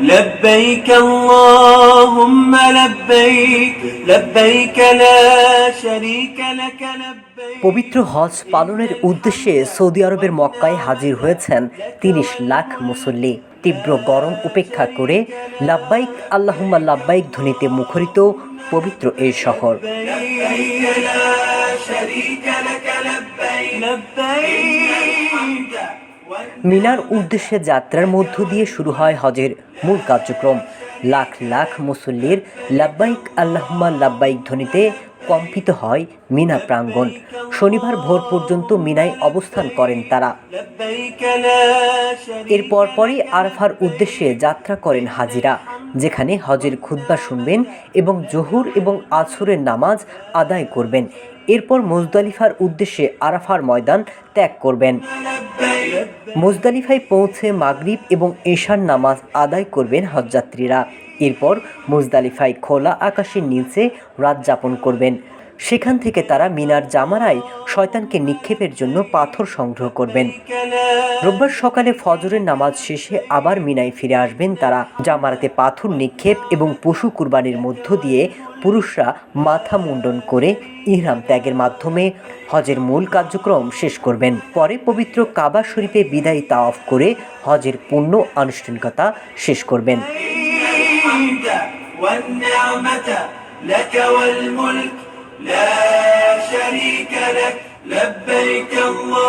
لبيك اللهم لبيك لبيك لا شريك لك لبيك পবিত্র হজ পালনের উদ্দেশ্যে সৌদি আরবের মক্কায় হাজির হয়েছেন তিরিশ লাখ মুসল্লি তীব্র গরম উপেক্ষা করে লাব্বাইক আল্লাহুম্মা লাব্বাইক ধ্বনিতে মুখরিত পবিত্র এই শহর لا মিনার উদ্দেশ্যে যাত্রার মধ্য দিয়ে শুরু হয় হজের মূল কার্যক্রম। লাখ লাখ মুসল্লির লাব্বাইক আল্লাহমা লাব্বাইক ধ্বনিতে কম্পিত হয় মিনা প্রাঙ্গণ। শনিবার ভোর পর্যন্ত মিনায় অবস্থান করেন তারা। এরপর পরই আরফার উদ্দেশ্যে যাত্রা করেন হাজিরা, যেখানে হজের খুদ্া শুনবেন এবং জহুর এবং আছরের নামাজ আদায় করবেন। এরপর মুজদালিফার উদ্দেশ্যে আরাফার ময়দান ত্যাগ করবেন। মুজদালিফায় পৌঁছে মাগরিব এবং এশার নামাজ আদায় করবেন হজযাত্রীরা। এরপর মুজদালিফায় খোলা আকাশের নিচে রাত যাপন করবেন। সেখান থেকে তারা মিনার জামারায় শয়তানকে নিক্ষেপের জন্য পাথর সংগ্রহ করবেন। রোববার সকালে ফজরের নামাজ শেষে আবার মিনায় ফিরে আসবেন তারা। জামারাতে পাথর নিক্ষেপ এবং পশু কুরবানির মধ্য দিয়ে পুরুষরা মাথা মুন্ডন করে ইহরাম ত্যাগের মাধ্যমে হজের মূল কার্যক্রম শেষ করবেন। পরে পবিত্র কাবা শরীফে বিদায়ী তাওয়াফ করে হজের পূর্ণ আনুষ্ঠানিকতা শেষ করবেন। لا شريك لك لبيك الله.